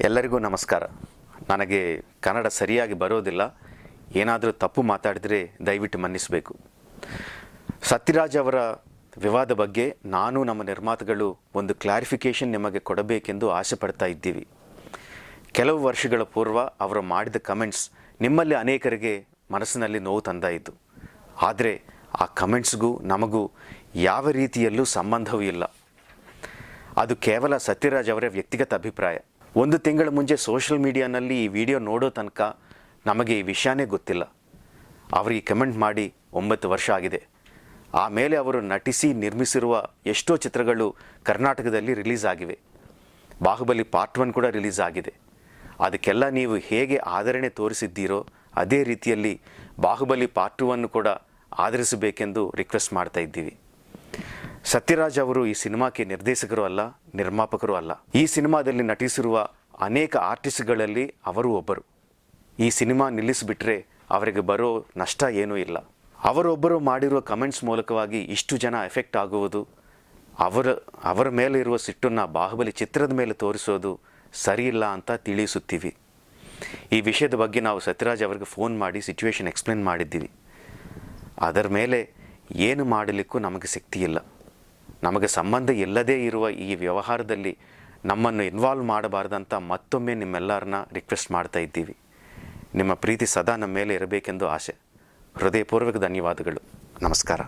ಎಲ್ಲರಿಗೂ ನಮಸ್ಕಾರ. ನನಗೆ ಕನ್ನಡ ಸರಿಯಾಗಿ ಬರೋದಿಲ್ಲ. ಏನಾದರೂ ತಪ್ಪು ಮಾತಾಡಿದರೆ ದಯವಿಟ್ಟು ಮನ್ನಿಸಬೇಕು. ಸತ್ಯರಾಜ್ ಅವರ ವಿವಾದ ಬಗ್ಗೆ ನಾನು ನಮ್ಮ ನಿರ್ಮಾತಗಳು ಒಂದು ಕ್ಲಾರಿಫಿಕೇಷನ್ ನಿಮಗೆ ಕೊಡಬೇಕೆಂದು ಆಸೆ ಪಡ್ತಾ ಇದ್ದೀವಿ. ಕೆಲವು ವರ್ಷಗಳ ಪೂರ್ವ ಅವರು ಮಾಡಿದ ಕಮೆಂಟ್ಸ್ ನಿಮ್ಮಲ್ಲಿ ಅನೇಕರಿಗೆ ಮನಸ್ಸಿನಲ್ಲಿ ನೋವು ತಂದಾಯಿತು. ಆದರೆ ಆ ಕಮೆಂಟ್ಸ್ಗೂ ನಮಗೂ ಯಾವ ರೀತಿಯಲ್ಲೂ ಸಂಬಂಧವೂ ಇಲ್ಲ. ಅದು ಕೇವಲ ಸತ್ಯರಾಜ್ ಅವರ ವ್ಯಕ್ತಿಗತ ಅಭಿಪ್ರಾಯ. ಒಂದು ತಿಂಗಳ ಮುಂಚೆ ಸೋಷಲ್ ಮೀಡಿಯಾನಲ್ಲಿ ಈ ವಿಡಿಯೋ ನೋಡೋ ತನಕ ನಮಗೆ ಈ ವಿಷಯನೇ ಗೊತ್ತಿಲ್ಲ. ಅವರಿಗೆ ಕಮೆಂಟ್ ಮಾಡಿ ಒಂಬತ್ತು ವರ್ಷ ಆಗಿದೆ. ಆಮೇಲೆ ಅವರು ನಟಿಸಿ ನಿರ್ಮಿಸಿರುವ ಎಷ್ಟೋ ಚಿತ್ರಗಳು ಕರ್ನಾಟಕದಲ್ಲಿ ರಿಲೀಸ್ ಆಗಿವೆ. ಬಾಹುಬಲಿ ಪಾರ್ಟ್ ಒನ್ ಕೂಡ ರಿಲೀಸ್ ಆಗಿದೆ. ಅದಕ್ಕೆಲ್ಲ ನೀವು ಹೇಗೆ ಆದರಣೆ ತೋರಿಸಿದ್ದೀರೋ ಅದೇ ರೀತಿಯಲ್ಲಿ ಬಾಹುಬಲಿ ಪಾರ್ಟ್ ಟು ಅನ್ನು ಕೂಡ ಆಧರಿಸಬೇಕೆಂದು ರಿಕ್ವೆಸ್ಟ್ ಮಾಡ್ತಾ ಇದ್ದೀವಿ. ಸತ್ಯರಾಜ್ ಅವರು ಈ ಸಿನಿಮಾಕ್ಕೆ ನಿರ್ದೇಶಕರು ಅಲ್ಲ, ನಿರ್ಮಾಪಕರು ಅಲ್ಲ. ಈ ಸಿನಿಮಾದಲ್ಲಿ ನಟಿಸಿರುವ ಅನೇಕ ಆರ್ಟಿಸ್ಟ್ಗಳಲ್ಲಿ ಅವರು ಒಬ್ಬರು. ಈ ಸಿನಿಮಾ ನಿಲ್ಲಿಸಿಬಿಟ್ರೆ ಅವರಿಗೆ ಬರೋ ನಷ್ಟ ಏನೂ ಇಲ್ಲ. ಅವರೊಬ್ಬರು ಮಾಡಿರುವ ಕಮೆಂಟ್ಸ್ ಮೂಲಕವಾಗಿ ಇಷ್ಟು ಜನ ಎಫೆಕ್ಟ್ ಆಗುವುದು, ಅವರ ಅವರ ಮೇಲೆ ಇರುವ ಸಿಟ್ಟನ್ನು ಬಾಹುಬಲಿ ಚಿತ್ರದ ಮೇಲೆ ತೋರಿಸೋದು ಸರಿಯಿಲ್ಲ ಅಂತ ತಿಳಿಸುತ್ತೀವಿ. ಈ ವಿಷಯದ ಬಗ್ಗೆ ನಾವು ಸತ್ಯರಾಜ್ ಅವರಿಗೆ ಫೋನ್ ಮಾಡಿ ಸಿಚುವೇಶನ್ ಎಕ್ಸ್ಪ್ಲೇನ್ ಮಾಡಿದ್ದೀವಿ. ಅದರ ಮೇಲೆ ಏನು ಮಾಡಲಿಕ್ಕೂ ನಮಗೆ ಶಕ್ತಿ ಇಲ್ಲ. ನಮಗೆ ಸಂಬಂಧ ಇಲ್ಲದೇ ಇರುವ ಈ ವ್ಯವಹಾರದಲ್ಲಿ ನಮ್ಮನ್ನು ಇನ್ವಾಲ್ವ್ ಮಾಡಬಾರ್ದಂತ ಮತ್ತೊಮ್ಮೆ ನಿಮ್ಮೆಲ್ಲರನ್ನ ರಿಕ್ವೆಸ್ಟ್ ಮಾಡ್ತಾ ಇದ್ದೀವಿ. ನಿಮ್ಮ ಪ್ರೀತಿ ಸದಾ ನಮ್ಮ ಮೇಲೆ ಇರಬೇಕೆಂದು ಆಸೆ. ಹೃದಯಪೂರ್ವಕ ಧನ್ಯವಾದಗಳು. ನಮಸ್ಕಾರ.